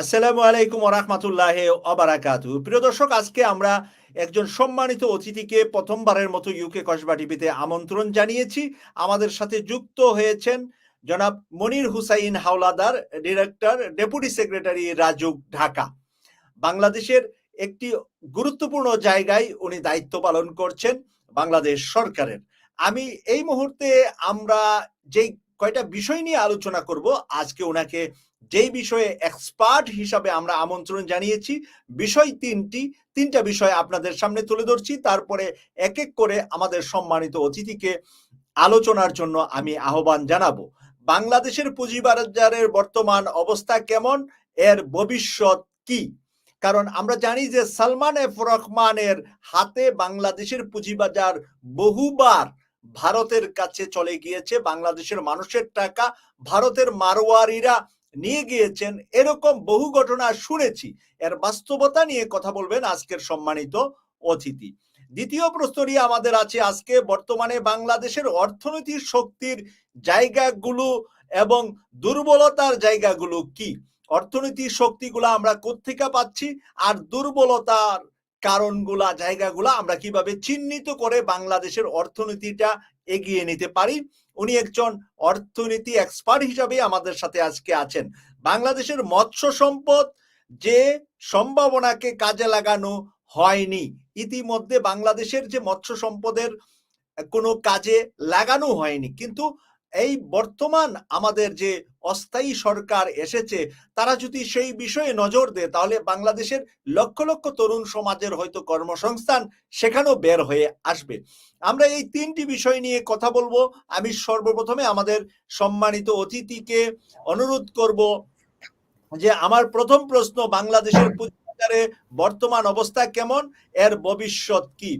আসসালামু আলাইকুম ওরহমতুল্লাহ অবারাকাতু প্রিয় দর্শক, আজকে আমরা একজন সম্মানিত অতিথিকে প্রথমবারের মতো ইউকে কসবা টিভিতে আমন্ত্রণ জানিয়েছি। আমাদের সাথে যুক্ত হয়েছেন জনাব Monir Hussain Howlader, director, deputy secretary RAJUK Dhaka. বাংলাদেশের একটি গুরুত্বপূর্ণ জায়গায় উনি দায়িত্ব পালন করছেন বাংলাদেশ সরকারের। আমি এই মুহূর্তে আমরা যেই কয়টা বিষয় নিয়ে আলোচনা করব, আজকে ওনাকে যেই বিষয়ে এক্সপার্ট হিসাবে আমরা আমন্ত্রণ জানিয়েছি, বিষয় তিনটি, তিনটা বিষয় আপনাদের সামনে তুলে ধরছি। তারপরে এক এক করে আমাদের সম্মানিত অতিথিকে আলোচনার জন্য আমি আহ্বান জানাব। বাংলাদেশের পুঁজিবাজারের বর্তমান অবস্থা কেমন? এর ভবিষ্যৎ কি? কারণ আমরা জানি যে সালমান এফ রহমানের হাতে বাংলাদেশের পুঁজিবাজার বহুবার ভারতের কাছে চলে গিয়েছে। বাংলাদেশের মানুষের টাকা ভারতের মারোয়ারিরা নিয়ে গিয়েছেন, এরকম বহু ঘটনা শুনেছি। এর বাস্তবতা নিয়ে কথা বলবেন আজকের সম্মানিত অতিথি। দ্বিতীয় প্রশ্নটি আমাদের আছে আজকে বর্তমানে বাংলাদেশের অর্থনৈতিক শক্তির জায়গাগুলো এবং দুর্বলতার জায়গাগুলো কি? অর্থনৈতিক শক্তিগুলো আমরা কোত্থেকে পাচ্ছি আর দুর্বলতার কারণগুলা, জায়গাগুলা আমরা কীভাবে চিহ্নিত করে বাংলাদেশের অর্থনীতিটা এগিয়ে নিতে পারি। উনি একজন অর্থনীতি এক্সপার্ট হিসাবে আমাদের সাথে আজকে আছেন। বাংলাদেশের মৎস্য সম্পদ যে সম্ভাবনাকে কাজে লাগানো হয়নি, ইতিমধ্যে বাংলাদেশের যে মৎস্য সম্পদের কোনো কাজে লাগানো হয়নি। কিন্তু এই বর্তমান আমাদের যে অস্থায়ী সরকার এসেছে, তারা যদি সেই বিষয়ে নজর দেয়, তাহলে বাংলাদেশের লক্ষ লক্ষ তরুণ সমাজের হয়তো কর্মসংস্থান সেখানেও বের হয়ে আসবে। আমরা এই তিনটি বিষয় নিয়ে কথা বলব। আমি সর্বপ্রথমে আমাদের সম্মানিত অতিথিকে অনুরোধ করব যে আমার প্রথম প্রশ্ন, বাংলাদেশের পুঁজিবাজারে বর্তমান অবস্থা কেমন? এর ভবিষ্যৎ কি?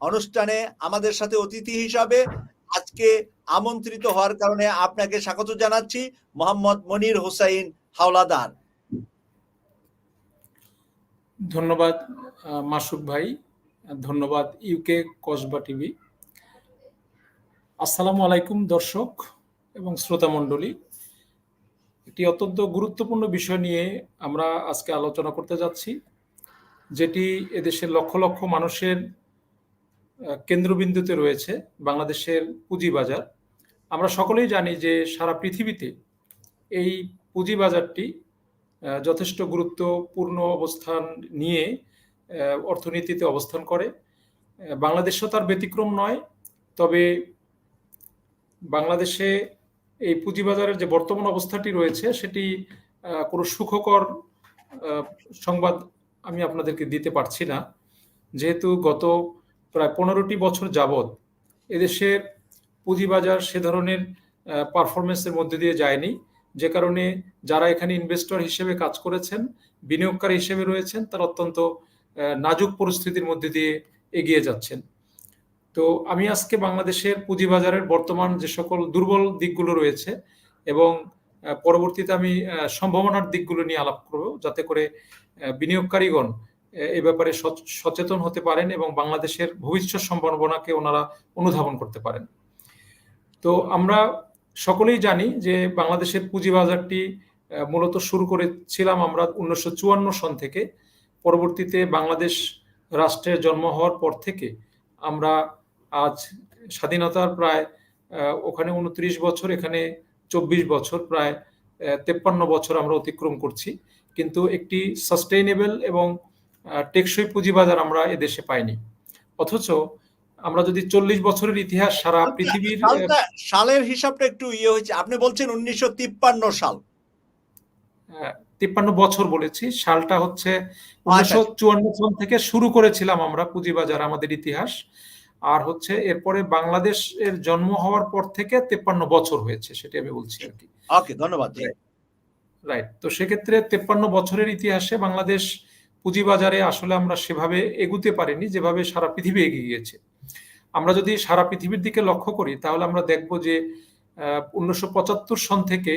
অনুষ্ঠানে আমাদের সাথে অতিথি হিসাবে আজকে আমন্ত্রিত হওয়ার কারণে আপনাকে স্বাগত জানাচ্ছি মোহাম্মদ মনির হোসাইন হাওলাদার। ধন্যবাদ মাসুক ভাই ধন্যবাদ ইউকে কসবা টিভি। আসসালামু আলাইকুম দর্শক এবং শ্রোতা মণ্ডলী। একটি অত্যন্ত গুরুত্বপূর্ণ বিষয় নিয়ে আমরা আজকে আলোচনা করতে যাচ্ছি, যেটি এদেশের লক্ষ লক্ষ মানুষের কেন্দ্রবিন্দুতে রয়েছে বাংলাদেশের পুঁজিবাজার। আমরা সকলেই জানি যে সারা পৃথিবীতে এই পুঁজিবাজারটি যথেষ্ট গুরুত্বপূর্ণ অবস্থান নিয়ে অর্থনীতিতে অবস্থান করে। বাংলাদেশও তার ব্যতিক্রম নয়, তবে বাংলাদেশে এই পুঁজিবাজারের যে বর্তমান অবস্থাটি রয়েছে, সেটি কোনো সুখকর সংবাদ আমি আপনাদেরকে দিতে পারছি না। যেহেতু গত প্রায় পনেরোটি বছর যাবৎ এদেশের পুঁজিবাজার সে ধরনের পারফরমেন্সের মধ্যে দিয়ে যায়নি। যে কারণে যারা এখানে ইনভেস্টর হিসেবে কাজ করেছেন, বিনিয়োগকারী হিসেবে রয়েছেন, তারা অত্যন্ত নাজুক পরিস্থিতির মধ্যে দিয়ে এগিয়ে যাচ্ছেন। তো আমি আজকে বাংলাদেশের পুঁজিবাজারের বর্তমান যে সকল দুর্বল দিকগুলো রয়েছে এবং পরবর্তীতে আমি সম্ভাবনার দিকগুলো নিয়ে আলাপ করব, যাতে করে বিনিয়োগকারীগণ এ ব্যাপারে সচেতন হতে পারেন এবং বাংলাদেশের ভবিষ্যৎ সম্ভাবনাকে ওনারা অনুধাবন করতে পারেন। তো আমরা সকলেই জানি যে বাংলাদেশের পুঁজিবাজারটি মূলত শুরু করেছিলাম আমরা উনিশশো চুয়ান্ন সন থেকে। পরবর্তীতে বাংলাদেশ রাষ্ট্রের জন্ম হওয়ার পর থেকে আমরা আজ স্বাধীনতার প্রায় ওখানে উনত্রিশ বছর, এখানে চব্বিশ বছর, প্রায় তেপ্পান্ন বছর আমরা অতিক্রম করছি। কিন্তু একটি সাস্টেইনেবল এবং টেকসই পুঁজিবাজার আমরা এদেশে পাইনি। অথচ আমরা যদি চল্লিশ বছরের ইতিহাস সারা পৃথিবীর সালের হিসাবটা একটু ইয়ে হয়েছে। আপনি বলছেন উনিশশো তিপ্পান্ন সাল। তিপ্পান্ন বছর বলেছি। সালটা হচ্ছে উনিশশো চুয়ান্ন সাল থেকে শুরু করেছিলাম আমরা পুঁজিবাজার আমাদের ইতিহাস। আর হচ্ছে এরপরে বাংলাদেশের জন্ম হওয়ার পর থেকে তেপ্পান্ন বছর হয়েছে সেটা আমি বলছি আর কি। ওকে ধন্যবাদ। রাইট তো সেক্ষেত্রে তেপ্পান্ন বছরের ইতিহাসে বাংলাদেশ পুঁজিবাজারে আসলে আমরা সেভাবে এগুতে পারিনি, যেভাবে সারা পৃথিবী এগিয়ে গিয়েছে। আমরা যদি সারা পৃথিবীর দিকে লক্ষ্য করি, তাহলে আমরা দেখব যে উনিশশো সন থেকে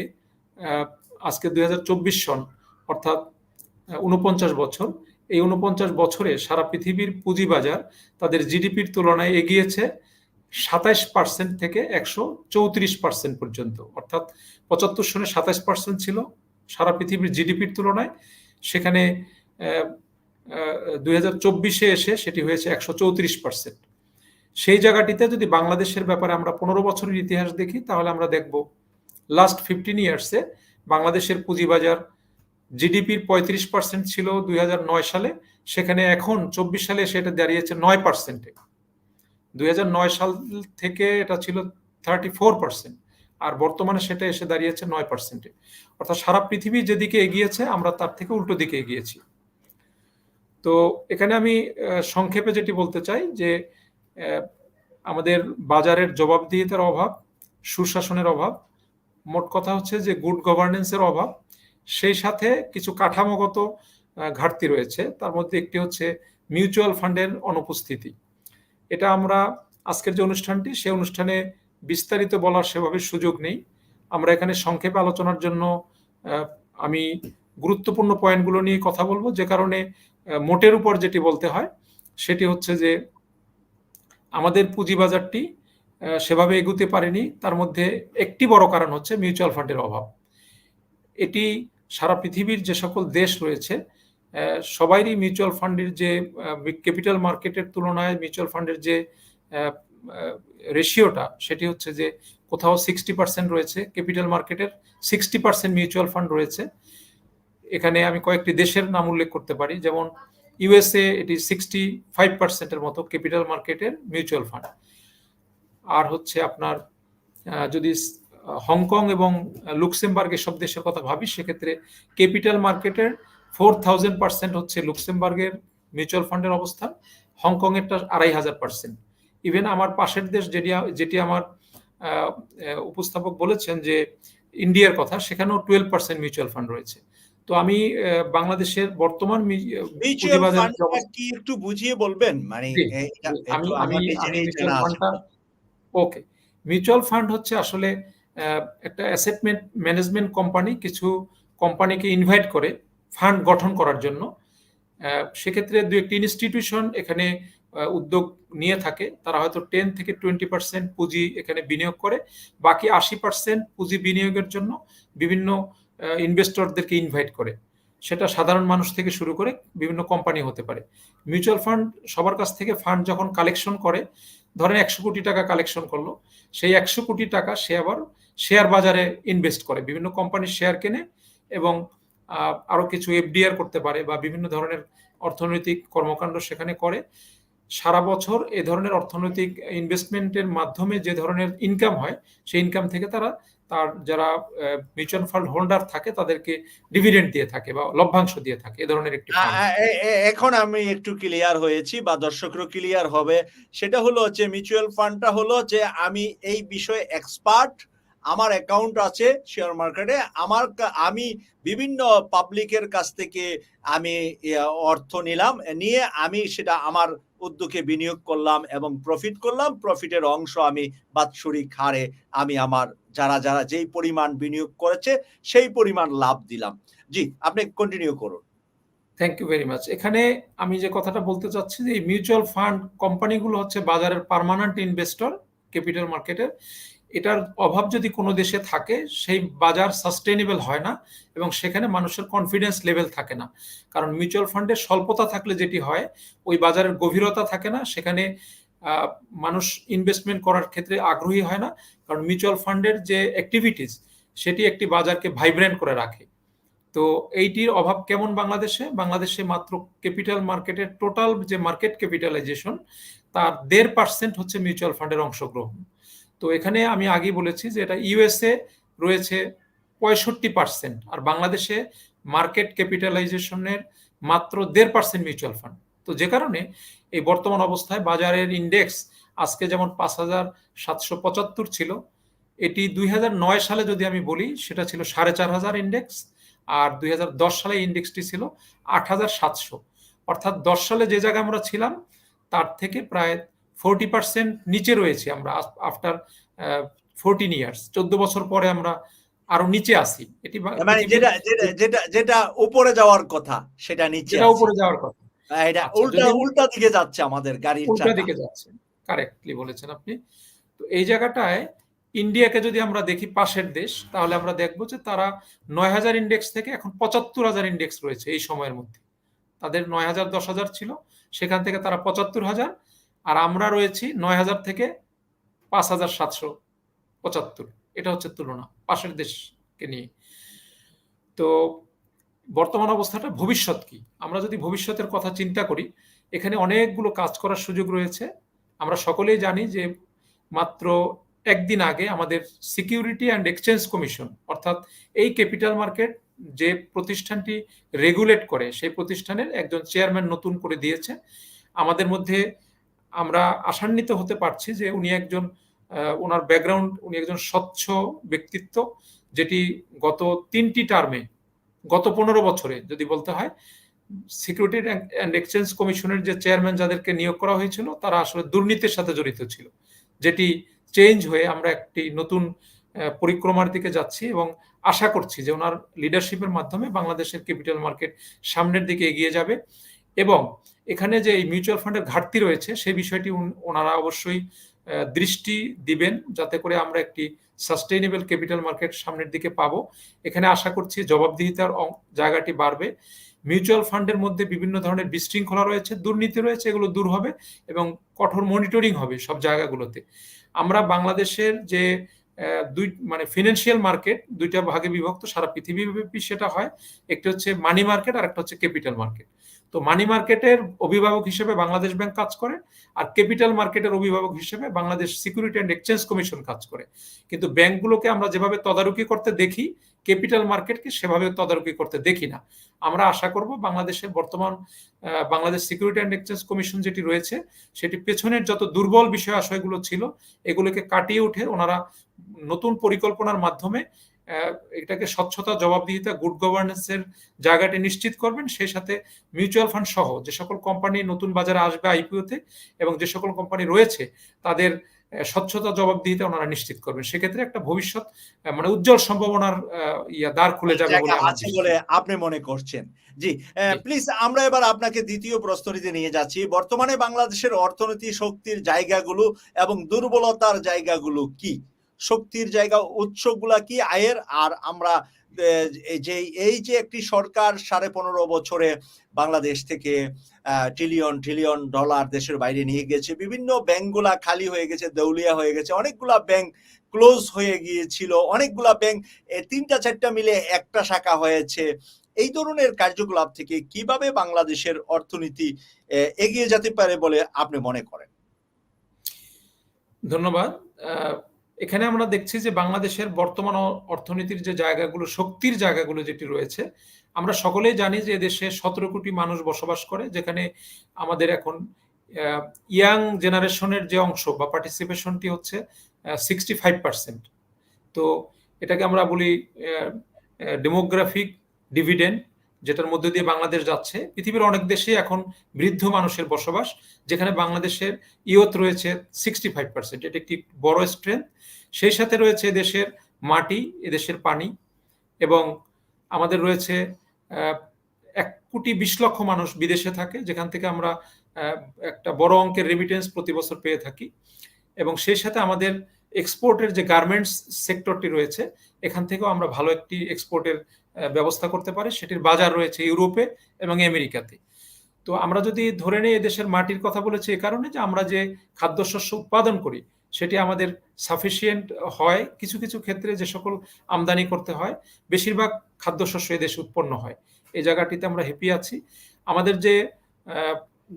আজকে দুই সন, অর্থাৎ উনপঞ্চাশ বছর, এই উনপঞ্চাশ বছরে সারা পৃথিবীর পুঁজিবাজার তাদের জিডিপির তুলনায় এগিয়েছে সাতাইশ পার্সেন্ট থেকে একশো চৌত্রিশ পার্সেন্ট পর্যন্ত। অর্থাৎ পঁচাত্তর সনে সাতাইশ পার্সেন্ট ছিল সারা পৃথিবীর জিডিপির তুলনায়। সেখানে দুই চব্বিশে এসে সেটি হয়েছে একশো চৌত্রিশ পার্সেন্ট সেই জায়গাটিতে যদি বাংলাদেশের ব্যাপারে আমরা পনেরো বছরের ইতিহাস দেখি, তাহলে আমরা দেখব লাস্ট ফিফটিন ইয়ার্সে বাংলাদেশের পুঁজিবাজার জিডিপির পঁয়ত্রিশ পার্সেন্ট ছিল দুই নয় সালে, সেখানে এখন চব্বিশ সালে এসে সেটা দাঁড়িয়েছে নয় পার্সেন্টে দুই নয় সাল থেকে এটা ছিল থার্টি ফোর পার্সেন্ট আর বর্তমানে সেটা এসে দাঁড়িয়েছে নয় পার্সেন্টে অর্থাৎ সারা পৃথিবী যেদিকে এগিয়েছে, আমরা তার থেকে উল্টো দিকে এগিয়েছি। তো এখানে আমি সংক্ষেপে যেটি বলতে চাই যে আমাদের বাজারের জবাবদিহিতার অভাব, সুশাসনের অভাব, মোট কথা হচ্ছে যে গুড গভর্নেন্সের অভাব, সেই সাথে কিছু কাঠামোগত ঘাটতি রয়েছে। তার মধ্যে একটি হচ্ছে মিউচুয়াল ফান্ডের অনুপস্থিতি। এটা আমরা আজকের যে অনুষ্ঠানটি, সে অনুষ্ঠানে বিস্তারিত বলার সেভাবে সুযোগ নেই। আমরা এখানে সংক্ষেপে আলোচনার জন্য আমি গুরুত্বপূর্ণ পয়েন্টগুলো নিয়ে কথা বলব, যে কারণে মোটের উপর যেটি বলতে হয়, সেটি হচ্ছে যে আমাদের পুঁজিবাজারটি সেভাবে এগুতে পারেনি। তার মধ্যে একটি বড় কারণ হচ্ছে মিউচুয়াল ফান্ডের অভাব। এটি সারা পৃথিবীর যে সকল দেশ রয়েছে সবাইরই মিউচুয়াল ফান্ডের যে ক্যাপিটাল মার্কেটের তুলনায় মিউচুয়াল ফান্ডের যে রেশিওটা, সেটি হচ্ছে যে কোথাও সিক্সটি পার্সেন্ট রয়েছে, ক্যাপিটাল মার্কেটের সিক্সটি পার্সেন্ট মিউচুয়াল ফান্ড রয়েছে। এখানে আমি কয়েকটি দেশের নাম উল্লেখ করতে পারি। যেমন ইউএসএ এটি সিক্সটি ফাইভ পার্সেন্টের মতো ক্যাপিটাল মার্কেটের মিউচুয়াল ফান্ড আর হচ্ছে আপনার যদি হংকং এবং লুক্সেমবার্গ এসব দেশের কথা ভাবি, সেক্ষেত্রে ক্যাপিটাল মার্কেটের ফোর থাউজেন্ড পার্সেন্ট হচ্ছে লুক্সেমবার্গের মিউচুয়াল ফান্ডের অবস্থান, হংকং এরটা আড়াই হাজার পার্সেন্ট ইভেন আমার পাশের দেশ যেটি যেটি আমার উপস্থাপক বলেছেন যে, ইন্ডিয়ার কথা, সেখানেও টুয়েলভ পার্সেন্ট মিউচুয়াল ফান্ড রয়েছে। তো আমি বাংলাদেশের বর্তমান কি একটু বুঝিয়ে বলবেন? মানে আমি আমি ওকে মিউচুয়াল ফান্ড হচ্ছে আসলে একটা অ্যাসেটমেন্ট ম্যানেজমেন্ট কোম্পানি কিছু কোম্পানিকে ইনভাইট করে ফান্ড গঠন করার জন্য। সেক্ষেত্রে দু একটি ইনস্টিটিউশন এখানে উদ্যোগ নিয়ে থাকে। তারা হয়তো টেন থেকে টোয়েন্টি পার্সেন্ট পুঁজি এখানে বিনিয়োগ করে। বাকি আশি পার্সেন্ট পুঁজি বিনিয়োগের জন্য বিভিন্ন ইনভেস্টরদেরকে ইনভাইট করে। সেটা সাধারণ মানুষ থেকে শুরু করে বিভিন্ন কোম্পানি হতে পারে। মিউচুয়াল ফান্ড সবার কাছ থেকে ফান্ড যখন কালেকশন করে, ধরেন একশো কোটি টাকা কালেকশন করল, সেই একশো কোটি টাকা সে আবার শেয়ার বাজারে ইনভেস্ট করে। বিভিন্ন কোম্পানির শেয়ার কেনে এবং আরও কিছু এফডিআর করতে পারে বা বিভিন্ন ধরনের অর্থনৈতিক কর্মকাণ্ড সেখানে করে। সারা বছর এ ধরনের অর্থনৈতিক ইনভেস্টমেন্টের মাধ্যমে যে ধরনের ইনকাম হয় সেই ইনকাম থেকে তারা তার যারা মিউচুয়াল ফান্ড হোল্ডার থাকে তাদেরকে ডিভিডেন্ড দিয়ে থাকে বা লভ্যাংশ দিয়ে থাকে এ ধরনের একটি এখন আমি একটু ক্লিয়ার হয়েছি বা দর্শকরও ক্লিয়ার হবে। সেটা হলো যে মিউচুয়াল ফান্ডটা হলো যে আমি এই বিষয়ে এক্সপার্ট আমার অ্যাকাউন্ট আছে শেয়ার মার্কেটে আমার আমি বিভিন্ন পাবলিকের কাছ থেকে আমি অর্থ নিলাম নিয়ে আমি সেটা আমার উদ্যোগে বিনিয়োগ করলাম এবং প্রফিট করলাম। প্রফিটের অংশ আমি বাৎসরিক হারে আমি আমার যারা যারা যেই পরিমাণ বিনিয়োগ করেছে সেই পরিমাণ লাভ দিলাম। জি, আপনি কন্টিনিউ করুন। থ্যাংক ইউ ভেরি মাচ এখানে আমি যে কথাটা বলতে চাচ্ছি যে মিউচুয়াল ফান্ড কোম্পানিগুলো হচ্ছে বাজারের পারমানেন্ট ইনভেস্টর ক্যাপিটাল মার্কেটের এটার অভাব যদি কোনো দেশে থাকে, সেই বাজার সাস্টেনেবল হয় না এবং সেখানে মানুষের কনফিডেন্স লেভেল থাকে না। কারণ মিউচুয়াল ফান্ডের স্বল্পতা থাকলে যেটি হয়, ওই বাজারের গভীরতা থাকে না, সেখানে মানুষ ইনভেস্টমেন্ট করার ক্ষেত্রে আগ্রহী হয় না। কারণ মিউচুয়াল ফান্ডের যে অ্যাক্টিভিটিস সেটি একটি বাজারকে ভাইব্রেন্ট করে রাখে। তো এইটির অভাব কেমন বাংলাদেশে? বাংলাদেশে মাত্র ক্যাপিটাল মার্কেটের টোটাল যে মার্কেট ক্যাপিটালাইজেশন তার দেড় পার্সেন্ট হচ্ছে মিউচুয়াল ফান্ডের অংশগ্রহণ। তো এখানে আমি আগেই বলেছি যে এটা ইউএসএ রয়েছে পঁয়ষট্টি পার্সেন্ট আর বাংলাদেশে মার্কেট ক্যাপিটালাইজেশনের মাত্র দেড় পার্সেন্ট মিউচুয়াল ফান্ড তো যে কারণে এই বর্তমান অবস্থায় বাজারের ইন্ডেক্স আজকে যেমন পাঁচ হাজার সাতশো পঁচাত্তর ছিল, এটি দুই নয় সালে যদি আমি বলি, সেটা ছিল সাড়ে চার হাজার ইন্ডেক্স আর দুই হাজার দশ সালে ইন্ডেক্সটি ছিল আট হাজার সাতশো। অর্থাৎ দশ সালে যে জায়গায় আমরা ছিলাম, তার থেকে প্রায় ফোরটি পার্সেন্ট নিচে রয়েছি আমরা আফটার ফোরটিন ইয়ার্স চোদ্দ বছর পরে আমরা আরও নিচে আসি এটি মানে যেটা যেটা যেটা উপরে যাওয়ার কথা সেটা নিচে যেটা উপরে যাওয়ার কথা। এটা উল্টা উল্টা দিকে যাচ্ছে আমাদের গাড়ির উল্টা দিকে যাচ্ছে। কারেক্টলি বলেছেন আপনি। তো এই জায়গাটায় ইন্ডিয়াকে যদি আমরা দেখি পাশের দেশ তাহলে আমরা দেখব যে তারা নয় হাজার ইন্ডেক্স থেকে এখন পঁচাত্তর হাজার ইন্ডেক্স রয়েছে এই সময়ের মধ্যে। তাদের নয় হাজার দশ হাজার ছিল। সেখান থেকে তারা পঁচাত্তর হাজার আর আমরা রয়েছি নয় হাজার থেকে পাঁচ হাজার সাতশো পঁচাত্তর। এটা হচ্ছে তুলনা, পাশের দেশকে নিয়ে। তো বর্তমান অবস্থাটা ভবিষ্যৎ কি? আমরা যদি ভবিষ্যতের কথা চিন্তা করি, এখানে অনেকগুলো কাজ করার সুযোগ রয়েছে। আমরা সকলেই জানি যে মাত্র একদিন আগে আমাদের সিকিউরিটি অ্যান্ড এক্সচেঞ্জ কমিশন, অর্থাৎ এই ক্যাপিটাল মার্কেট যে প্রতিষ্ঠানটি রেগুলেট করে, সেই প্রতিষ্ঠানের একজন চেয়ারম্যান নতুন করে দিয়েছে। আমাদের মধ্যে আমরা আশান্বিত হতে পারছি যে উনি একজন ওনার ব্যাকগ্রাউন্ড উনি একজন স্বচ্ছ ব্যক্তিত্ব, যেটি গত তিনটি টার্মে গত পনেরো বছরে যদি বলতে হয় সিকিউরিটি অ্যান্ড এক্সচেঞ্জ কমিশনের যে চেয়ারম্যান যাদেরকে নিয়োগ করা হয়েছিল, তারা আসলে দুর্নীতির সাথে জড়িত ছিল, যেটি চেঞ্জ হয়ে আমরা একটি নতুন পরিক্রমার দিকে যাচ্ছি এবং আশা করছি যে ওনার লিডারশিপের মাধ্যমে বাংলাদেশের ক্যাপিটাল মার্কেট সামনের দিকে এগিয়ে যাবে। এবং এখানে যে এই মিউচুয়াল ফান্ডের ঘাটতি রয়েছে, সেই বিষয়টি ওনারা অবশ্যই দৃষ্টি দিবেন যাতে করে আমরা একটি সাস্টেইনেবল ক্যাপিটাল মার্কেট সামনের দিকে পাবো। এখানে আশা করছি জবাবদিহিতার জায়গাটি বাড়বে। মিউচুয়াল ফান্ডের মধ্যে বিভিন্ন ধরনের বিশৃঙ্খলা রয়েছে, দুর্নীতি রয়েছে, এগুলো দূর হবে এবং কঠোর মনিটরিং হবে সব জায়গাগুলোতে। আমরা বাংলাদেশের যে দুই মানে ফিনান্সিয়াল মার্কেট দুইটা ভাগে বিভক্ত, সারা পৃথিবীব্যাপী সেটা হয়। একটা হচ্ছে মানি মার্কেট আর একটা হচ্ছে ক্যাপিটাল মার্কেট তো মানি মার্কেটের অভিভাবক হিসেবে বাংলাদেশ ব্যাংক কাজ করে, আর ক্যাপিটাল মার্কেটের অভিভাবক হিসেবে Bangladesh security and exchange commission কাজ করে। কিন্তু ব্যাংকগুলোকে আমরা যেভাবে তদারকি করতে দেখি ক্যাপিটাল মার্কেটকে সেভাবে তদারকি করতে দেখি না। আমরা আশা করব বাংলাদেশে বর্তমান Bangladesh security and exchange commission যেটি রয়েছে, সেটি পেছনের যত দুর্বল বিষয় আশয়গুলো ছিল, এগুলোকে কাটিয়ে উঠে ওনারা নতুন পরিকল্পনার মাধ্যমে এটাকে স্বচ্ছতা, জবাবদিহিতা গুড গভর্নেন্সের জায়গাটি নিশ্চিত করবেন। সেই সাথে মিউচুয়াল ফান্ড সহ যে সকল কোম্পানি নতুন বাজারে আসবে আইপিওতে এবং যে সকল কোম্পানি রয়েছে, তাদের স্বচ্ছতা জবাবদিহিতা ওনারা নিশ্চিত করবেন। সেক্ষেত্রে একটা ভবিষ্যৎ মানে উজ্জ্বল সম্ভাবনার ইয়া দ্বার খুলে যাবে বলে আপনি মনে করছেন। জি প্লিজ আমরা এবার আপনাকে দ্বিতীয় প্রশ্নটিতে নিয়ে যাচ্ছি। বর্তমানে বাংলাদেশের অর্থনীতি শক্তির জায়গাগুলো এবং দুর্বলতার জায়গাগুলো কি? শক্তির জায়গা উৎসগুলা কি? আয়ের আর আমরা যে, এই যে একটি সরকার সাড়ে পনেরো বছরে বাংলাদেশ থেকে ট্রিলিয়ন ট্রিলিয়ন ডলার দেশের বাইরে নিয়ে গেছে, বিভিন্ন ব্যাংকগুলা খালি হয়ে গেছে, দেউলিয়া হয়ে গেছে, অনেকগুলা ব্যাংক ক্লোজ হয়ে গিয়েছিল, অনেকগুলা ব্যাংক তিনটা, চারটা মিলে একটা শাখা হয়েছে। এই ধরনের কার্যকলাপ থেকে কীভাবে বাংলাদেশের অর্থনীতি এগিয়ে যেতে পারে বলে আপনি মনে করেন? ধন্যবাদ। এখানে আমরা দেখছি যে বাংলাদেশের বর্তমান অর্থনীতির যে জায়গাগুলো, শক্তির জায়গাগুলো যেটি রয়েছে, আমরা সকলেই জানি যে দেশে সতেরো কোটি মানুষ বসবাস করে, যেখানে আমাদের এখন ইয়াং জেনারেশনের যে অংশ বা পার্টিসিপেশনটি হচ্ছে সিক্সটি ফাইভ পার্সেন্ট তো এটাকে আমরা বলি ডেমোগ্রাফিক ডিভিডেন্ড যেটার মধ্যে দিয়ে বাংলাদেশ যাচ্ছে, পৃথিবীর অনেক দেশে এখন বৃদ্ধ মানুষের বসবাস, যেখানে বাংলাদেশের ইয়ত রয়েছে সিক্সটি ফাইভ পার্সেন্ট এটি একটি বড় স্ট্রেংথ সেই সাথে রয়েছে দেশের মাটি, এদেশের পানি এবং আমাদের রয়েছে এক কোটি বিশ লক্ষ মানুষ বিদেশে থাকে, যেখান থেকে আমরা একটা বড় অঙ্কের রেমিটেন্স প্রতি বছর পেয়ে থাকি। এবং সেই সাথে আমাদের এক্সপোর্টের যে গার্মেন্টস সেক্টরটি রয়েছে, এখান থেকেও আমরা ভালো একটি এক্সপোর্টের ব্যবস্থা করতে পারে। সেটির বাজার রয়েছে ইউরোপে এবং আমেরিকাতে। তো আমরা যদি ধরে নিই দেশের মাটির কথা বলেছি এ কারণে যে আমরা যে খাদ্যশস্য উৎপাদন করি, সেটি আমাদের সাফিসিয়েন্ট হয়। কিছু কিছু ক্ষেত্রে যে সকল আমদানি করতে হয়, বেশিরভাগ খাদ্যশস্য এদেশে উৎপন্ন হয়। এই জায়গাটিতে আমরা হ্যাপি আছি। আমাদের যে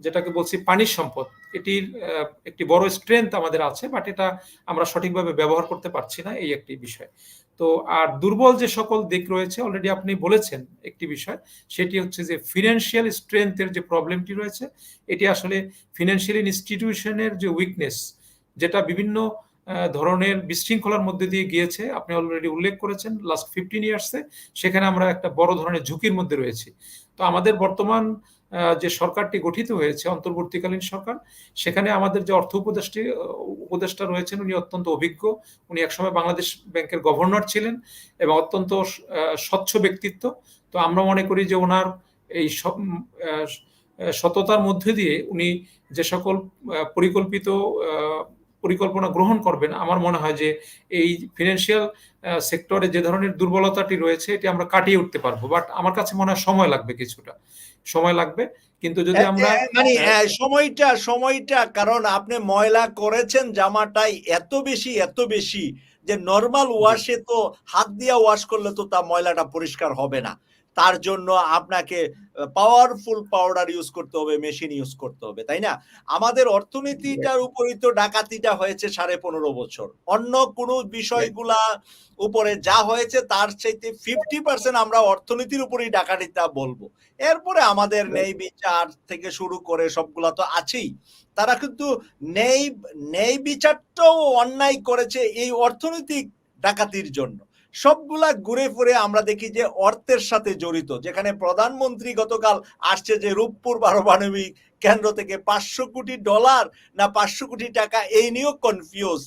যেটাকে বলছি পানির সম্পদ, এটির একটি বড় স্ট্রেংথ আমাদের আছে বাট এটা আমরা সঠিকভাবে ব্যবহার করতে পারছি না, এই একটি বিষয়। তো আর দুর্বল যে সকল দিক রয়েছে অলরেডি আপনি বলেছেন একটি বিষয়, সেটি হচ্ছে যে ফিনান্সিয়াল স্ট্রেংথের যে প্রবলেমটি রয়েছে, এটি আসলে ফিনান্সিয়াল ইনস্টিটিউশনের যে উইকনেস যেটা বিভিন্ন ধরনের বিশৃঙ্খলার মধ্যে দিয়ে গিয়েছে, আপনি অলরেডি উল্লেখ করেছেন লাস্ট ফিফটিন ইয়ার্সে সেখানে আমরা একটা বড় ধরনের ঝুঁকির মধ্যে রয়েছি। তো আমাদের বর্তমান যে সরকারটি গঠিত হয়েছে, অন্তর্বর্তীকালীন সরকার, সেখানে আমাদের যে অর্থ উপদেষ্টি উপদেষ্টা রয়েছেন, উনি অত্যন্ত অভিজ্ঞ। উনি একসময় বাংলাদেশ ব্যাংকের গভর্নর ছিলেন এবং অত্যন্ত স্বচ্ছ ব্যক্তিত্ব। তো আমরা মনে করি যে ওনার এই সব সততার মধ্যে দিয়ে উনি যে সকল পরিকল্পিত পরিকল্পনা গ্রহণ করবেন আমার মনে হয় যে এই ফিনান্সিয়াল সেক্টরে যে ধরনের দুর্বলতাটি রয়েছে এটি আমরা কাটিয়ে উঠতে পারব। বাট আমার কাছে মনে হয় সময় লাগবে কিছুটা। সময় লাগবে কিন্তু যদি আমরা মানে সময়টা সময়টা কারণ আপনি ময়লা করেছেন জামাটাই এত বেশি এত বেশি যে নর্মাল ওয়াশে তো হাত দিয়ে ওয়াশ করলে তো তা ময়লাটা পরিষ্কার হবে না। তার জন্য আপনাকে পাওয়ারফুল পাউডার ইউজ করতে হবে মেশিন ইউজ করতে হবে তাই না? আমাদের অর্থনীতিটার উপরই তো ডাকাতিটা হয়েছে সাড়ে পনেরো বছর। অন্য কোনো বিষয়গুলা উপরে যা হয়েছে তার চাইতে ফিফটি পার্সেন্ট আমরা অর্থনীতির উপরেই ডাকাতিটা বলব। এরপরে আমাদের নেই বিচার থেকে শুরু করে সবগুলা তো আছেই। তারা কিন্তু নেই নেই বিচারটাও অন্যায় করেছে এই অর্থনৈতিক ডাকাতির জন্য। সবগুলা ঘুরে ফিরে আমরা দেখি যে অর্থের সাথে জড়িত, যেখানে প্রধানমন্ত্রী গতকাল আসছে যে রূপপুর পারমাণবিক কেন্দ্র থেকে পাঁচশো কোটি ডলার না পাঁচশো কোটি টাকা এই নিয়েও কনফিউজ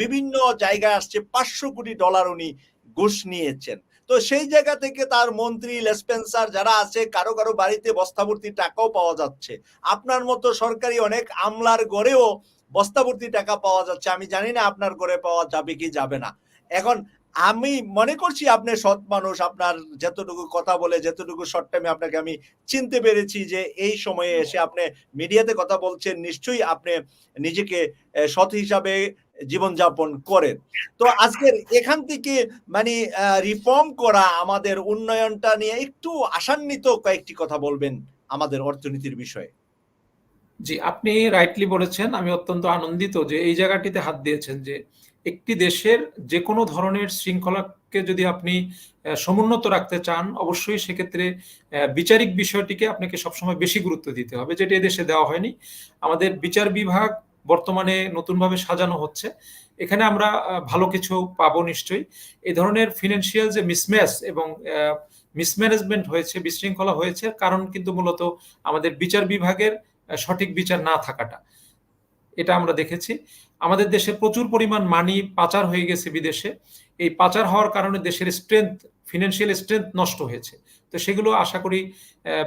বিভিন্ন জায়গায় আসছে পাঁচশো কোটি ডলার উনি ঘুষ নিয়েছেন। তো সেই জায়গা থেকে তার মন্ত্রী লেসপেন্সার যারা আছে, কারও কারও বাড়িতে বস্তাভর্তি টাকাও পাওয়া যাচ্ছে। আপনার মতো সরকারি অনেক আমলার গড়েও বস্তাভর্তি টাকা পাওয়া যাচ্ছে। আমি জানি না আপনার ঘরে পাওয়া যাবে কি যাবে না। এখন আমি মনে করছি আপনি সৎ মানুষ আপনার যতটুকু কথা বলে যতটুকু শর্ট টাইমে আপনাকে আমি চিনতে পেরেছি যে এই সময়ে এসে আপনি মিডিয়াতে কথা বলছেন নিশ্চয়ই আপনি নিজেকে সৎ হিসাবে জীবনযাপন করেন। তো আজকের এখান থেকে মানে রিফর্ম করা আমাদের উন্নয়নটা নিয়ে একটু আশান্বিত কয়েকটি কথা বলবেন আমাদের অর্থনীতির বিষয়ে। জি আপনি রাইটলি বলেছেন। আমি অত্যন্ত আনন্দিত যে এই জায়গাটিতে হাত দিয়েছেন যে একটি দেশের যে কোনো ধরনের শৃঙ্খলাকে যদি আপনি সমুন্নত রাখতে চান, অবশ্যই সেক্ষেত্রে বিচারিক বিষয়টিকে আপনাকে সবসময় বেশি গুরুত্ব দিতে হবে, যেটা দেশে দেওয়া হয়নি। আমাদের বিচার বিভাগ বর্তমানে নতুনভাবে সাজানো হচ্ছে। এখানে আমরা ভালো কিছু পাবো নিশ্চয়ই। এই ধরনের ফিনান্সিয়াল যে মিসম্যাচ এবং মিসম্যানেজমেন্ট হয়েছে, বিশৃঙ্খলা হয়েছে কারণ কিন্তু মূলত আমাদের বিচার বিভাগের সঠিক বিচার না থাকাটা। এটা আমরা দেখেছি। আমাদের দেশে প্রচুর পরিমাণ মানি পাচার হয়ে গেছে বিদেশে। এই পাচার হওয়ার কারণে দেশের স্ট্রেংথ ফিনান্সিয়াল স্ট্রেংথ নষ্ট হয়েছে। তো সেগুলো আশা করি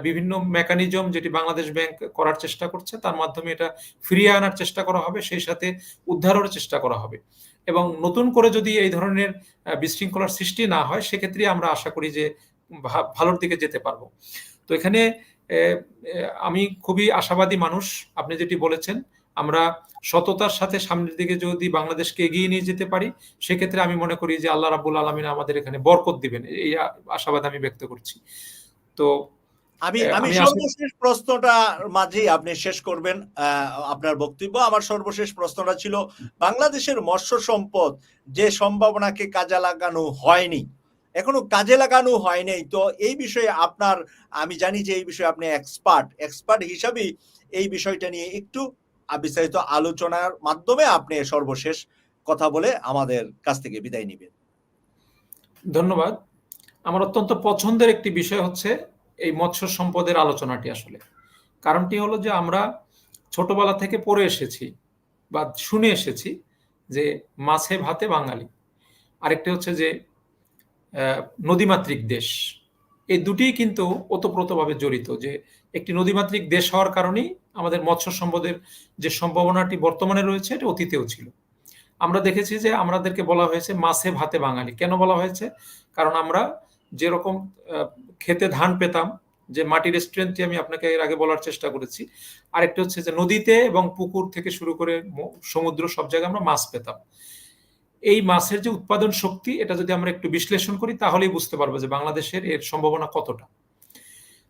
বিভিন্ন মেকানিজম যেটি বাংলাদেশ ব্যাংক করার চেষ্টা করছে, তার মাধ্যমে এটা ফিরিয়ে আনার চেষ্টা করা হবে, সেই সাথে উদ্ধারের চেষ্টা করা হবে। এবং নতুন করে যদি এই ধরনের বিশৃঙ্খলার সৃষ্টি না হয়, সেক্ষেত্রে আমরা আশা করি যে ভালোর দিকে যেতে পারব। তো এখানে আমি খুবই আশাবাদী মানুষ, আপনি যেটি বলেছেন আমরা সততার সাথে সামনের দিকে যদি বাংলাদেশকে এগিয়ে নিয়ে যেতে পারি সেক্ষেত্রে আমি মনে করি যে আল্লাহ রাবুল আলমিন আমাদের এখানে বরকত দিবেন। এই আশাবাদ আমি ব্যক্ত করছি। তো আমি আমি সর্বশেষ প্রশ্নটা মাঝেই আপনি শেষ করবেন আপনার বক্তব্য। আমার সর্বশেষ প্রশ্নটা ছিল বাংলাদেশের মৎস্য সম্পদ যে সম্ভাবনাকে কাজে লাগানো হয়নি এখনও কাজে লাগানো হয়নি তো এই বিষয়ে আপনার আমি জানি যে এই বিষয়ে আপনি এক্সপার্ট এক্সপার্ট হিসাবেই এই বিষয়টা নিয়ে একটু বিস্তারিত আলোচনার মাধ্যমে আপনি সর্বশেষ কথা বলে আমাদের কাছ থেকে বিদায় নিবেন। ধন্যবাদ। আমার অত্যন্ত পছন্দের একটি বিষয় হচ্ছে এই মৎস্য সম্পদের আলোচনাটি আসলে। কারণটি হলো যে আমরা ছোটবেলা থেকে পড়ে এসেছি বা শুনে এসেছি যে মাছে ভাতে বাঙালি। আরেকটি হচ্ছে যে নদীমাতৃক দেশ। এই দুটি কিন্তু ওতপ্রোতভাবে জড়িত যে একটি নদীমাতৃক দেশ হওয়ার কারণেই আমাদের মৎস্য সম্পদের যে সম্ভাবনাটি বর্তমানে রয়েছে, এটা অতীতেও ছিল। আমরা দেখেছি যে আমাদেরকে বলা হয়েছে মাছে ভাতে বাঙালি। কেন বলা হয়েছে? কারণ আমরা যেরকম খেতে ধান পেতাম, যে মাটির স্ট্রেংথটি আমি আপনাকে এর আগে বলার চেষ্টা করেছি, আরেকটা হচ্ছে যে নদীতে এবং পুকুর থেকে শুরু করে সমুদ্র সব জায়গায় আমরা মাছ পেতাম। এই মাছের যে উৎপাদন শক্তি, এটা যদি আমরা একটু বিশ্লেষণ করি, তাহলেই বুঝতে পারব যে বাংলাদেশের এর সম্ভাবনা কতটা।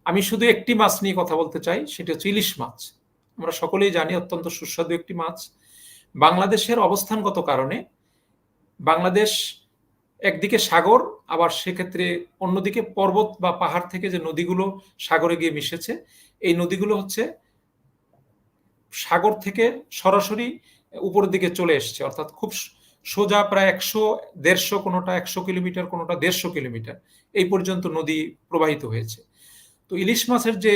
আমি শুধু একটি মাছ নিয়ে কথা বলতে চাই, সেটা হচ্ছে ইলিশ মাছ। আমরা সকলেই জানি অত্যন্ত সুস্বাদু একটি মাছ। বাংলাদেশের অবস্থানগত কারণে বাংলাদেশ একদিকে সাগর, আবার সেক্ষেত্রে অন্যদিকে পর্বত বা পাহাড় থেকে যে নদীগুলো সাগরে গিয়ে মিশেছে, এই নদীগুলো হচ্ছে সাগর থেকে সরাসরি উপরের দিকে চলে এসছে। অর্থাৎ খুব সোজা প্রায় একশো, দেড়শো কোনোটা, একশো কিলোমিটার কোনোটা, দেড়শো কিলোমিটার এই পর্যন্ত নদী প্রবাহিত হয়েছে। তো ইলিশ মাছের যে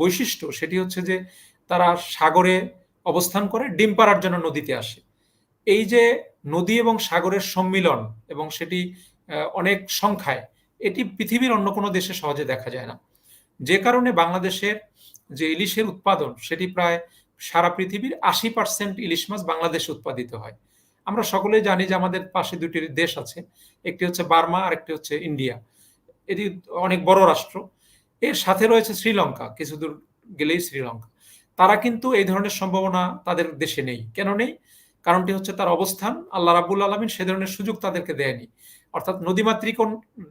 বৈশিষ্ট্য সেটি হচ্ছে যে তারা সাগরে অবস্থান করে, ডিম পাড়ার জন্য নদীতে আসে। এই যে নদী এবং সাগরের সম্মিলন এবং সেটি অনেক সংখ্যায়, এটি পৃথিবীর অন্য কোনো দেশে সহজে দেখা যায় না। যে কারণে বাংলাদেশের যে ইলিশের উৎপাদন, সেটি প্রায় সারা পৃথিবীর আশি পার্সেন্ট ইলিশ মাছ বাংলাদেশে উৎপাদিত হয়। আমরা সকলেই জানি যে আমাদের পাশে দুটি দেশ আছে, একটি হচ্ছে বার্মা আর একটি হচ্ছে ইন্ডিয়া। এটি অনেক বড় রাষ্ট্র। এর সাথে রয়েছে শ্রীলঙ্কা। কিছু দূর গেলেই শ্রীলঙ্কা। তারা কিন্তু এই ধরনের সম্ভাবনা তাদের দেশে নেই। কেন নেই? কারণটি হচ্ছে তার অবস্থান। আল্লাহ রাবুল আলমিন সে ধরনের সুযোগ তাদেরকে দেয়নি। অর্থাৎ নদীমাতৃক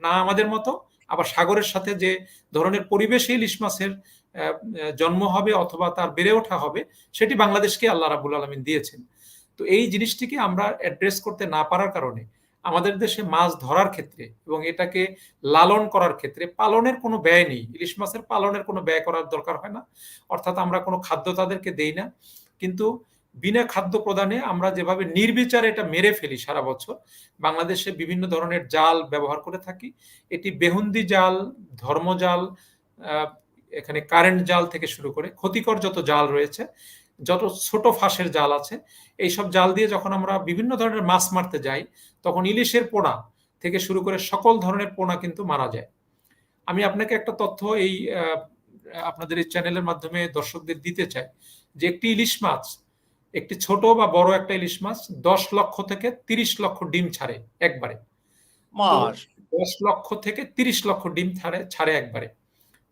না আমাদের মতো, আবার সাগরের সাথে যে ধরনের পরিবেশে ইলিশ মাছের জন্ম হবে অথবা তার বেড়ে ওঠা হবে, সেটি বাংলাদেশকে আল্লাহ রাবুল আলমিন দিয়েছেন। তো এই জিনিসটিকে আমরা অ্যাড্রেস করতে না পারার কারণে আমাদের দেশে মাছ ধরার ক্ষেত্রে এবং এটাকে লালন করার ক্ষেত্রে পালনের কোনো ব্যয় নেই। ইলিশ মাছের পালনের কোনো ব্যয় করার দরকার হয় না। অর্থাৎ আমরা কোনো খাদ্য তাদেরকে দেই না। কিন্তু বিনা খাদ্য প্রদানে আমরা যেভাবে নির্বিচারে এটা মেরে ফেলি সারা বছর, বাংলাদেশে বিভিন্ন ধরনের জাল ব্যবহার করে থাকি। এটি বেহুন্দি জাল, ধর্মজাল এখানে কারেন্ট জাল থেকে শুরু করে ক্ষতিকর যত জাল রয়েছে যত ছোট ফাঁসের জাল আছে এই সব জাল দিয়ে যখন আমরা বিভিন্ন ধরনের মাছ মারতে যাই তখন ইলিশের পোনা থেকে শুরু করে সকল ধরনের পোনা কিন্তু মারা যায়। আমি আপনাকে একটা তথ্য এই আপনাদের এই চ্যানেলের মাধ্যমে দর্শকদের দিতে চাই যে একটি ইলিশ মাছ একটি ছোট বা বড় একটা ইলিশ মাছ দশ লক্ষ থেকে তিরিশ লক্ষ ডিম ছাড়ে একবারে। দশ লক্ষ থেকে তিরিশ লক্ষ ডিম ছাড়ে ছাড়ে একবারে।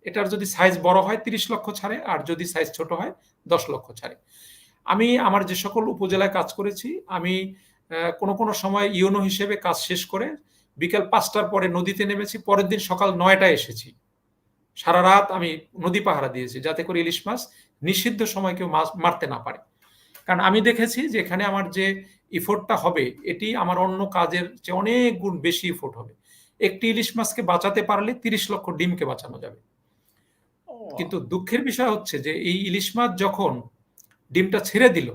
এটার যদি সাইজ বড় হয় তিরিশ লক্ষ ছাড়ে, আর যদি সাইজ ছোট হয় দশ লক্ষ ছাড়ে। আমি আমার যে সকল উপজেলায় কাজ করেছি, আমি কোনো কোনো সময় ইউনো হিসেবে কাজ শেষ করে বিকেল পাঁচটার পরে নদীতে নেমেছি, পরের দিন সকাল নয়টায় এসেছি। সারা রাত আমি নদী পাহারা দিয়েছি, যাতে করে ইলিশ মাছ নিষিদ্ধ সময় কেউ মাছ মারতে না পারে। কারণ আমি দেখেছি যে এখানে আমার যে ইফোর্টটা হবে, এটি আমার অন্য কাজের চেয়ে অনেক গুণ বেশি ইফোর্ট হবে। একটি ইলিশ মাছকে বাঁচাতে পারলে তিরিশ লক্ষ ডিমকে বাঁচানো যাবে। কিন্তু দুঃখের বিষয় হচ্ছে যে এই ইলিশ মাছ যখন ডিমটা ছেড়ে দিল,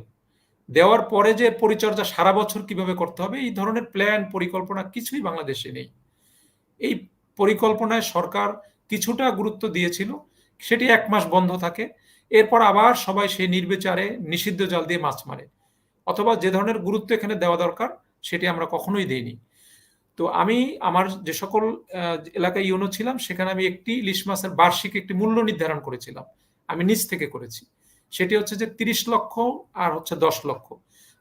দেওয়ার পরে যে পরিচর্যা সারা বছর কীভাবে করতে হবে, এই ধরনের প্ল্যান পরিকল্পনা কিছুই বাংলাদেশে নেই। এই পরিকল্পনায় সরকার কিছুটা গুরুত্ব দিয়েছিল, সেটি এক মাস বন্ধ থাকে, এরপর আবার সবাই সেই নির্বিচারে নিষিদ্ধ জাল দিয়ে মাছ মারে। অথবা যে ধরনের গুরুত্ব এখানে দেওয়া দরকার, সেটি আমরা কখনোই দেইনি। তো আমি আমার যে সকল এলাকায় ইউনো ছিলাম, সেখানে আমি একটি ইলিশ মাছের বার্ষিক একটি মূল্য নির্ধারণ করেছিলাম। আমি নিজ থেকে করেছি। সেটি হচ্ছে যে তিরিশ লক্ষ আর হচ্ছে দশ লক্ষ।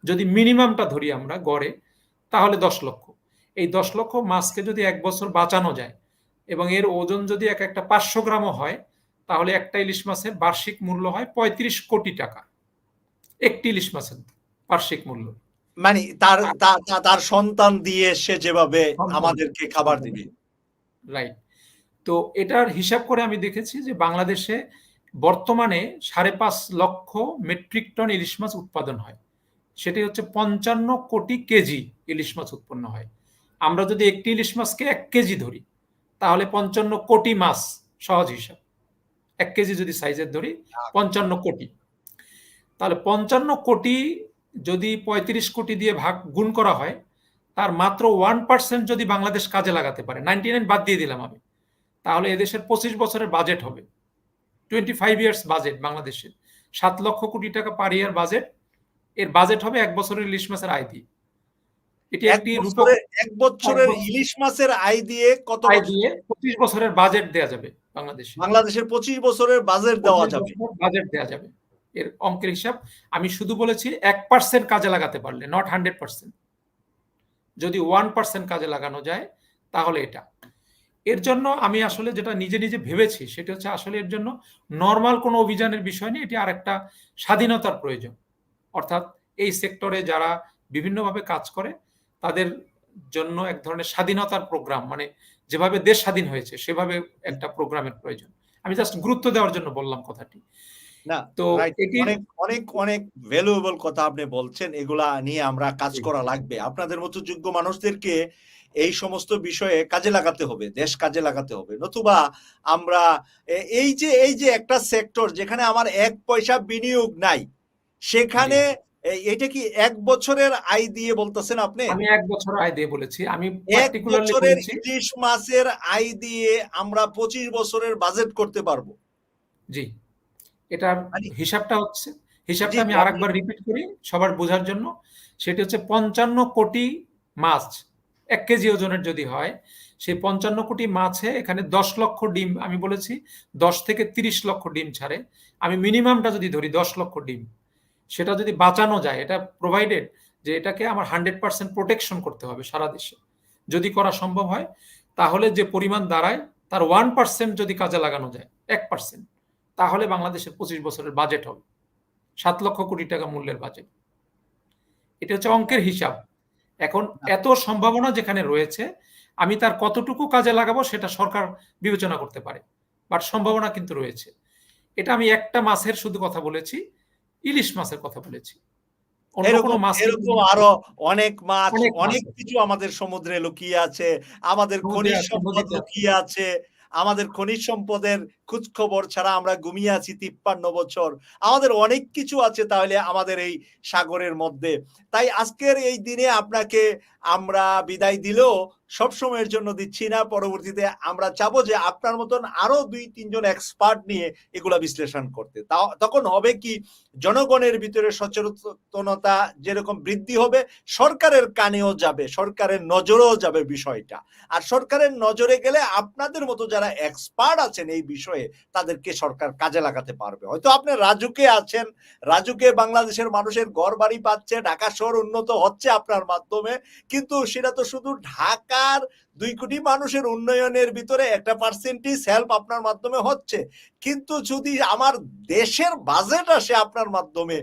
যদি মিনিমামটা ধরি আমরা গড়ে, তাহলে দশ লক্ষ। এই দশ লক্ষ মাছকে যদি এক বছর বাঁচানো যায় এবং এর ওজন যদি এক একটা পাঁচশো গ্রামও হয়, তাহলে একটা ইলিশ মাছের বার্ষিক মূল্য হয় পঁয়ত্রিশ কোটি টাকা। একটি ইলিশ মাছের বার্ষিক মূল্য। মানে তার তার সন্তান দিয়ে সে যেভাবে আমাদেরকে খাবার দিবে। রাইট তো এটার হিসাব করে আমি দেখেছি যে বাংলাদেশে বর্তমানে সাড়ে পাঁচ লক্ষ মেট্রিক টন ইলিশ মাছ উৎপাদন হয়। সেটি হচ্ছে পঞ্চান্ন কোটি কেজি ইলিশ মাছ উৎপন্ন হয়। আমরা যদি একটি ইলিশ মাছকে এক কেজি ধরি তাহলে পঞ্চান্ন কোটি মাছ সহজ হিসাব। এক কেজি যদি সাইজের ধরি পঞ্চান্ন কোটি। তাহলে পঞ্চান্ন কোটি যদি পঁয়ত্রিশ কোটি দিয়ে ভাগ গুণ করা হয় তার মাত্র ওয়ান পার্সেন্ট যদি বাংলাদেশ কাজে লাগাতে পারে নাইনটি নাইন বাদ দিয়ে দিলাম আমি তাহলে এদেশের পঁচিশ বছরের বাজেট হবে। টোয়েন্টি ফাইভ ইয়ার্স বাজেট বাংলাদেশের সাত লক্ষ কোটি টাকা পার ইয়ার বাজেট এর বাজেট হবে এক বছরের ইলিশ মাছের আয় দিয়ে। এটি একটি এক বছরের ইলিশ মাছের আয় দিয়ে কত আয় দিয়ে পঁচিশ বছরের বাজেট দেওয়া যাবে বাংলাদেশে। বাংলাদেশের পঁচিশ বছরের বাজেট দেওয়া যাবে। বাজেট দেওয়া যাবে। এর অঙ্কের হিসাব আমি শুধু বলেছি এক পার্সেন্ট কাজে লাগাতে পারলে নট হান্ড্রেড পার্সেন্ট যদি ওয়ান পার্সেন্ট কাজে লাগানো যায়, তাহলে এটা। এর জন্য আমি আসলে যেটা নিজে নিজে ভেবেছি, সেটা হচ্ছে আসলে এর জন্য নর্মাল কোনো অভিযানের বিষয় নেই, এটি আর একটা স্বাধীনতার প্রয়োজন। অর্থাৎ এই সেক্টরে যারা বিভিন্নভাবে কাজ করে, তাদের জন্য এক ধরনের স্বাধীনতার প্রোগ্রাম মানে যেভাবে দেশ স্বাধীন হয়েছে, সেভাবে একটা প্রোগ্রামের প্রয়োজন। আমি জাস্ট গুরুত্ব দেওয়ার জন্য বললাম কথাটি। না তো অনেক অনেক ভ্যালুয়েবল কথা আপনি বলছেন এগুলা নিয়ে আমরা কাজ করা লাগবে। আপনাদের মতো যোগ্য মানুষদেরকে এই সমস্ত বিষয়ে কাজে লাগাতে হবে দেশ কাজে লাগাতে হবে। নতুবা আমরা এই যে এই যে একটা সেক্টর যেখানে আমার এক পয়সা বিনিয়োগ নাই সেখানে এটা কি এক বছরের আয় দিয়ে বলতেছেন আপনি? আমি এক বছর আয় দিয়ে বলেছি। আমি এক বছরের ইলিশ মাসের আয় দিয়ে আমরা পঁচিশ বছরের বাজেট করতে পারব। জি। এটার হিসাবটা হচ্ছে। হিসাবটা আমি আরেকবার রিপিট করি সবার বোঝার জন্য। সেটি হচ্ছে পঞ্চান্ন কোটি মাছ এক কেজি ওজনের যদি হয় সেই পঞ্চান্ন কোটি মাছে এখানে দশ লক্ষ ডিম আমি বলেছি দশ থেকে তিরিশ লক্ষ ডিম ছাড়ে। আমি মিনিমামটা যদি ধরি দশ লক্ষ ডিম সেটা যদি বাঁচানো যায় এটা প্রোভাইডেড যে এটাকে আমার হান্ড্রেড পার্সেন্ট প্রোটেকশন করতে হবে সারা দেশে। যদি করা সম্ভব হয় তাহলে যে পরিমাণ দাঁড়ায় তার ওয়ান পার্সেন্ট যদি কাজে লাগানো যায় এক পার্সেন্ট। তাহলে বাংলাদেশের পঁচিশ বছরের বাজেট হবে। সাত লক্ষ কোটি টাকা মূল্যের বাজেট এটা হচ্ছে অঙ্কের হিসাব। এখন এত সম্ভাবনা যেখানে রয়েছে আমি তার কতটুকু কাজে লাগাবো সেটা সরকার বিবেচনা করতে পারে। বাট সম্ভাবনা কিন্তু রয়েছে। এটা আমি একটা মাছের শুধু কথা বলেছি ইলিশ মাছের কথা বলেছি। এরকম আরও অনেক মাছ অনেক। কিছু আমাদের সমুদ্রে লুকিয়ে আছে। আমাদের খনিজ সম্পদ লুকিয়ে আছে। আমাদের খনিজ সম্পদের খোঁজ খবর ছাড়া আমরা ঘুমিয়ে আছি তিপ্পান্ন বছর। আমাদের অনেক কিছু আছে তাহলে আমাদের এই সাগরের মধ্যে। তাই আজকের এই দিনে আপনাকে আমরা বিদায় দিলেও সবসময়ের জন্য দিচ্ছি না। পরবর্তীতে আমরা চাবো যে আপনার মতন আরও দুই, তিনজন এক্সপার্ট নিয়ে এগুলা বিশ্লেষণ করতে। তখন হবে কি জনগণের ভিতরে সচেতনতা যেরকম বৃদ্ধি হবে, সরকারের কানেও যাবে, সরকারের নজরেও যাবে বিষয়টা। আর সরকারের নজরে গেলে আপনাদের মতো যারা এক্সপার্ট আছেন এই বিষয়ে তাদেরকে সরকার কাজে লাগাতে পারবে। হয়তো আপনি রাজুকে আছেন, রাজুকে বাংলাদেশের মানুষের ঘর বাড়ি পাচ্ছে, ঢাকা শহর উন্নত হচ্ছে আপনার মাধ্যমে, কিন্তু সেটা তো শুধু ঢাকার দুই কোটি মানুষের উন্নয়নের ভিতরে একটা পার্সেন্টেজ হেল্প আপনার মাধ্যমে হচ্ছে। কিন্তু যদি আমার দেশের বাজেট আসে আপনার মাধ্যমে,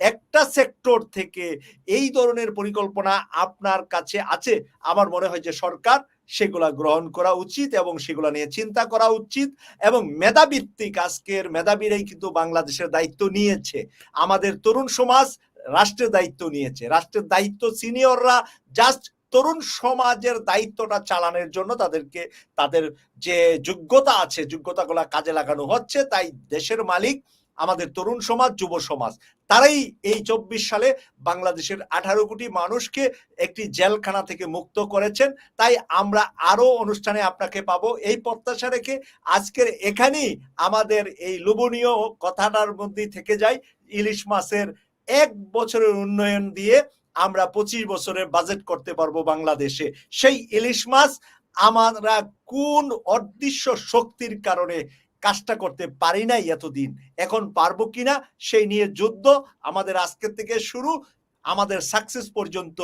একটা সেক্টর থেকে এই ধরনের পরিকল্পনা আপনার কাছে আছে? আমার মনে হয় যে সরকার সেগুলা গ্রহণ করা উচিত এবং সেগুলা নিয়ে চিন্তা করা উচিত এবং মেধাভিত্তিক আজকের মেধাবীরাই কিন্তু বাংলাদেশের দায়িত্ব নিয়েছে। আমাদের তরুণ সমাজ রাষ্ট্রের দায়িত্ব নিয়েছে। রাষ্ট্রের দায়িত্ব সিনিয়ররা জাস্ট তরুণ সমাজের দায়িত্বটা চালানোর জন্য তাদেরকে, তাদের যে যোগ্যতা আছে, যোগ্যতাগুলা কাজে লাগানো হচ্ছে, তাই দেশের মালিক আমাদের তরুণ সমাজ, যুব সমাজ। তারাই এই চব্বিশ সালে বাংলাদেশের আঠারো কোটি মানুষকে একটি জেলখানা থেকে মুক্ত করেছেন। তাই আমরা আরও অনুষ্ঠানে আপনাকে পাবো। এই প্রত্যাশা রেখে আজকের এখানেই আমাদের এই লোভনীয় কথাটার মধ্যে থেকে যায় ইলিশ মাছের এক বছরের উন্নয়ন দিয়ে আমরা পঁচিশ বছরের বাজেট করতে পারব বাংলাদেশে। সেই ইলিশ মাছ, আমরা কোন অদৃশ্য শক্তির কারণে কাজটা করতে পারি নাই এতদিন। এখন পারব কিনা সেই নিয়ে যুদ্ধ আমাদের আজকের থেকে শুরু। আমাদের সাকসেস পর্যন্ত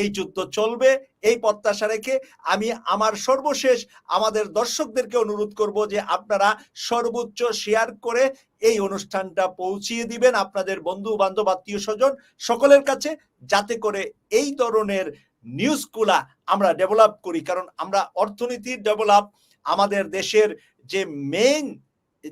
এই যুদ্ধ চলবে। এই প্রত্যাশা রেখে আমি আমার সর্বশেষ আমাদের দর্শকদেরকে অনুরোধ করব যে আপনারা সর্বোচ্চ শেয়ার করে এই অনুষ্ঠানটা পৌঁছিয়ে দিবেন আপনাদের বন্ধু বান্ধব আত্মীয় স্বজন সকলের কাছে যাতে করে এই ধরনের নিউজগুলা আমরা ডেভেলপ করি। কারণ আমরা অর্থনীতির ডেভেলপ আমাদের দেশের যে মেইন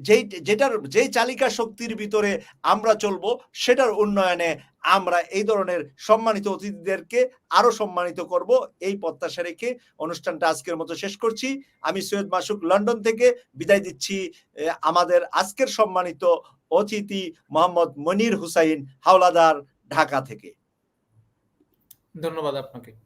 যেই, যেটার, যেই চালিকা শক্তির ভিতরে আমরা চলবো, সেটার উন্নয়নে আমরা এই ধরনের সম্মানিত অতিথিদেরকে আরও সম্মানিত করব। এই প্রত্যাশা রেখে অনুষ্ঠানটা আজকের মতো শেষ করছি। আমি সৈয়দ মাসুক লন্ডন থেকে বিদায় দিচ্ছি আমাদের আজকের সম্মানিত অতিথি মোহাম্মদ মনির হুসাইন হাওলাদার ঢাকা থেকে। ধন্যবাদ আপনাকে।